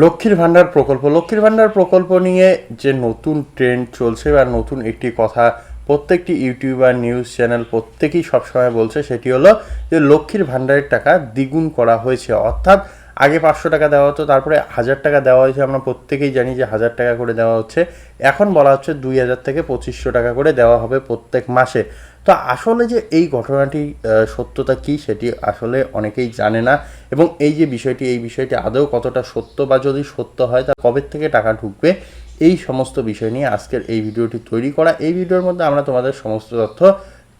লক্ষ্মীর ভাণ্ডার প্রকল্প। লক্ষ্মীর ভাণ্ডার প্রকল্প নিয়ে যে নতুন ট্রেন্ড চলছে বা নতুন একটি কথা প্রত্যেকটি ইউটিউবার নিউজ চ্যানেল প্রত্যেকেই সবসময় বলছে, সেটি হলো যে লক্ষ্মীর ভাণ্ডারের টাকা দ্বিগুণ করা হয়েছে। অর্থাৎ আগে পাঁচশো টাকা দেওয়া হতো, তারপরে হাজার টাকা দেওয়া হয়েছে, আমরা প্রত্যেকেই জানি যে হাজার টাকা করে দেওয়া হচ্ছে। এখন বলা হচ্ছে দুই হাজার থেকে পঁচিশশো টাকা করে দেওয়া হবে প্রত্যেক মাসে। তো আসলে যে এই ঘটনাটি সত্যতা কী সেটি আসলে অনেকেই জানে না। এবং এই যে বিষয়টি, এই বিষয়টি আদৌ কতটা সত্য বা যদি সত্য হয়, তা কবে থেকে টাকা ঢুকবে, এই সমস্ত বিষয় নিয়ে আজকের এই ভিডিওটি তৈরি করা। এই ভিডিওর মধ্যে আমরা তোমাদের সমস্ত তথ্য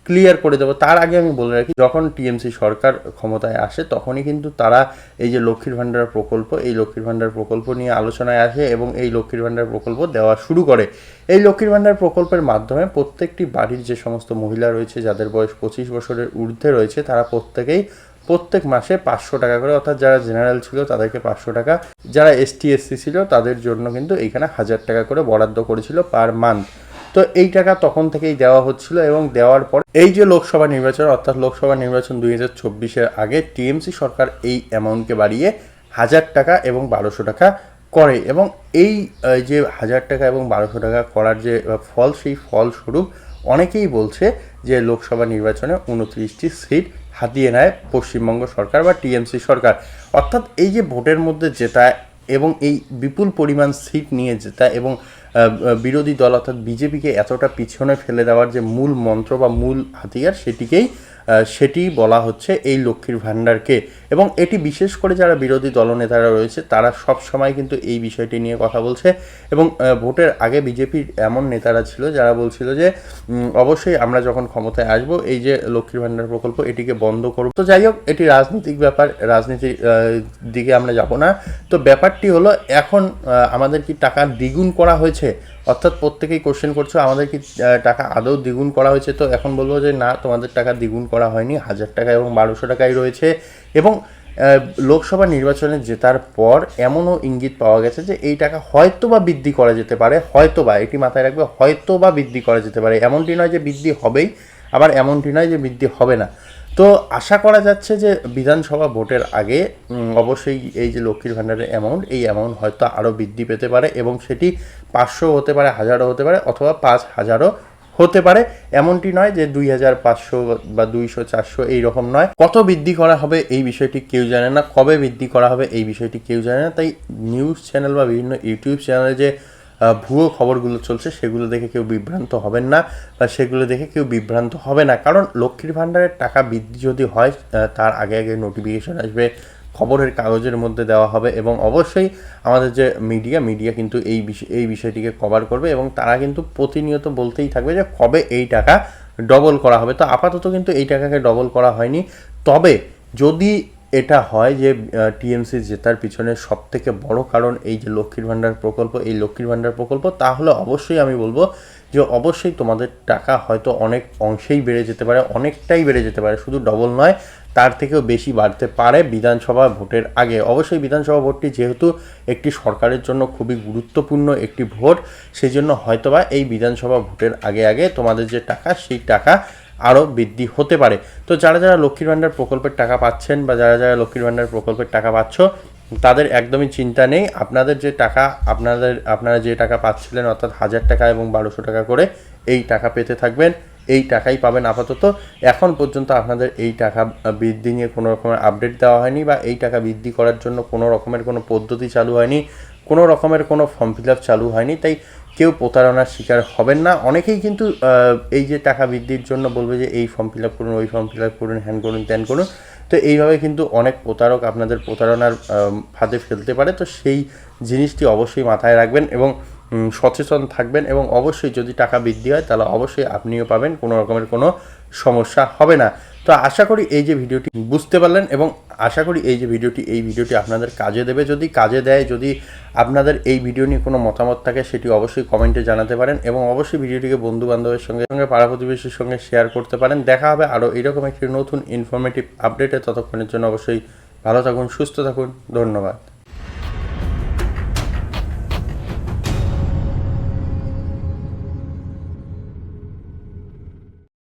ক্লিয়ার করে দেবো। তার আগে আমি বলে রাখি, যখন টিএমসি সরকার ক্ষমতায় আসে, তখনই কিন্তু তারা এই যে লক্ষ্মীর ভাণ্ডার প্রকল্প, এই লক্ষ্মীর ভাণ্ডার প্রকল্প নিয়ে আলোচনায় আসে এবং এই লক্ষ্মীর ভাণ্ডার প্রকল্প দেওয়া শুরু করে। এই লক্ষ্মীর ভাণ্ডার প্রকল্পের মাধ্যমে প্রত্যেকটি বাড়ির যে সমস্ত মহিলা রয়েছে, যাদের বয়স পঁচিশ বছরের ঊর্ধ্বে রয়েছে, তারা প্রত্যেকেই প্রত্যেক মাসে পাঁচশো টাকা করে, অর্থাৎ যারা জেনারেল ছিল, তাদেরকে পাঁচশো টাকা, যারা এসটি এসসি ছিল, তাদের জন্য কিন্তু এইখানে হাজার টাকা করে বরাদ্দ করেছিল পার মান্থ তো এই টাকা তখন থেকেই দেওয়া হচ্ছিল এবং দেওয়ার পর এই যে লোকসভা নির্বাচন, অর্থাৎ লোকসভা নির্বাচন দুই হাজার চব্বিশের আগে টিএমসি সরকার এই অ্যামাউন্টকে বাড়িয়ে হাজার টাকা এবং বারোশো টাকা করে এবং এই যে হাজার টাকা এবং বারোশো টাকা করার যে ফল, সেই ফলস্বরূপ অনেকেই বলছে যে লোকসভা নির্বাচনে উনত্রিশটি সিট হাতিয়ে নেয় পশ্চিমবঙ্গ সরকার বা টিএমসি সরকার। অর্থাৎ এই যে ভোটের মধ্যে জেতা এবং এই বিপুল পরিমাণ সিট নিয়ে জেতা এবং বিরোধী দল অর্থাৎ বিজেপিকে এতটা পিছনে ফেলে দেওয়ার যে মূল মন্ত্র বা মূল হাতিয়ার সেটিকেই সেটি বলা হচ্ছে এই লক্ষ্মীর ভাণ্ডারকে। এবং এটি বিশেষ করে যারা বিরোধী দলনেতারা রয়েছে, তারা সব সময় কিন্তু এই বিষয়টি নিয়ে কথা বলছে। এবং ভোটের আগে বিজেপির এমন নেতারা ছিল যারা বলছিল যে অবশ্যই আমরা যখন ক্ষমতায় আসব, এই যে লক্ষ্মীর ভাণ্ডার প্রকল্প, এটিকে বন্ধ করব। তো যাই হোক, এটি রাজনৈতিক ব্যাপার, রাজনীতির দিকে আমরা যাব না। তো ব্যাপারটি হলো, এখন আমাদের কি টাকা দ্বিগুণ করা হয়েছে? অর্থাৎ প্রত্যেকেই কোশ্চেন করছ, আমাদের কি টাকা আদৌ দ্বিগুণ করা হয়েছে? তো এখন বলব যে না, তোমাদের টাকা দ্বিগুণ করা হয়নি। হাজার টাকা এবং বারোশো টাকাই রয়েছে। এবং লোকসভা নির্বাচনে জেতার পর এমনও ইঙ্গিত পাওয়া গেছে যে এই টাকা হয়তো বা বৃদ্ধি করা যেতে পারে, হয়তো বা, এটি মাথায় রাখবে, হয়তো বা বৃদ্ধি করা যেতে পারে। এমনটি নয় যে বৃদ্ধি হবেই, আবার এমনটি নয় যে বৃদ্ধি হবে না। তো আশা করা যাচ্ছে যে বিধানসভা ভোটের আগে অবশ্যই এই যে লক্ষ্মীর ভাণ্ডারের অ্যামাউন্ট এই অ্যামাউন্ট হয়তো আরও বৃদ্ধি পেতে পারে এবং সেটি পাঁচশো হতে পারে, হাজারও হতে পারে অথবা পাঁচ হাজারও হতে পারে। এমনটি নয় যে দুই হাজার পাঁচশো বা দুইশো, চারশো এইরকম নয়। কত বৃদ্ধি করা হবে এই বিষয়টি কেউ জানে না। কবে বৃদ্ধি করা হবে এই বিষয়টি কেউ জানে না। তাই নিউজ চ্যানেল বা বিভিন্ন ইউটিউব চ্যানেলে যে ভুয়ো খবরগুলো চলছে, সেগুলো দেখে কেউ বিভ্রান্ত হবেন না, বা সেগুলো দেখে কেউ বিভ্রান্ত হবে না। কারণ লক্ষ্মীর ভাণ্ডারের টাকা বৃদ্ধি যদি হয় তার আগে আগে নোটিফিকেশন আসবে, খবরের কাগজের মধ্যে দেওয়া হবে এবং অবশ্যই আমাদের যে মিডিয়া মিডিয়া কিন্তু এই বিষয়, এই বিষয়টিকে কভার করবে এবং তারা কিন্তু প্রতিনিয়ত বলতেই থাকবে যে কবে এই টাকা ডবল করা হবে। তো আপাতত কিন্তু এই টাকাকে ডবল করা হয়নি। তবে যদি এটা হয় যে টিএমসি জেতার পিছনে সব থেকে বড় কারণ এই যে লক্ষ্মীর ভাণ্ডার প্রকল্প, এই লক্ষ্মীর ভাণ্ডার প্রকল্প, তাহলে অবশ্যই আমি বলব যে অবশ্যই তোমাদের টাকা হয়তো অনেক অংশেই বেড়ে যেতে পারে, অনেকটাই বেড়ে যেতে পারে, শুধু ডবল নয়, তার থেকেও বেশি বাড়তে পারে বিধানসভা ভোটের আগে। অবশ্যই বিধানসভা ভোটটি যেহেতু একটি সরকারের জন্য খুবই গুরুত্বপূর্ণ একটি ভোট সেই জন্য হয়তোবা এই বিধানসভা ভোটের আগে আগে তোমাদের যে টাকা, সেই টাকা আরও বৃদ্ধি হতে পারে। তো যারা যারা লক্ষ্মীর ভাণ্ডার প্রকল্পের টাকা পাচ্ছেন বা যারা যারা লক্ষ্মীর ভাণ্ডার প্রকল্পের টাকা পাচ্ছ, তাদের একদমই চিন্তা নেই। আপনাদের যে টাকা, আপনাদের, আপনারা যে টাকা পাচ্ছিলেন, অর্থাৎ হাজার টাকা এবং বারোশো টাকা করে, এই টাকা পেতে থাকবেন। এই টাকাই পাবেন আপাতত। এখন পর্যন্ত আপনাদের এই টাকা বৃদ্ধি নিয়ে কোনো রকমের আপডেট দেওয়া হয়নি বা এই টাকা বৃদ্ধি করার জন্য কোনো রকমের কোনো পদ্ধতি চালু হয়নি, কোনো রকমের কোনো ফর্ম ফিল আপ চালু হয়নি। তাই কেউ প্রতারণার শিকার হবেন না। অনেকেই কিন্তু এই যে টাকা বৃদ্ধির জন্য বলবে যে এই ফর্ম ফিল আপ করুন, ওই ফর্ম ফিল আপ করুন হ্যান করুন, ত্যান করুন। তো এইভাবে কিন্তু অনেক প্রতারক আপনাদের প্রতারণার ফাঁদে ফেলতে পারে। তো সেই জিনিসটি অবশ্যই মাথায় রাখবেন এবং সচেতন থাকবেন এবং অবশ্যই যদি টাকা বৃদ্ধি হয়, তাহলে অবশ্যই আপনিও পাবেন। কোনো রকমের কোনো সমস্যা হবে না। তো আশা করি এই যে ভিডিওটি বুঝতে পারলেন এবং আশা করি এই যে ভিডিওটি, এই ভিডিওটি আপনাদের কাজে দেবে। যদি কাজে দেয়, যদি আপনাদের এই ভিডিও নিয়ে কোনো মতামত থাকে, সেটি অবশ্যই কমেন্টে জানাতে পারেন এবং অবশ্যই ভিডিওটিকে বন্ধু বান্ধবের সঙ্গে সঙ্গে পাড়া প্রতিবেশীর সঙ্গে শেয়ার করতে পারেন। দেখা হবে আরও এরকম একটি নতুন ইনফরমেটিভ আপডেটে ততক্ষণের জন্য অবশ্যই ভালো থাকুন, সুস্থ থাকুন। ধন্যবাদ।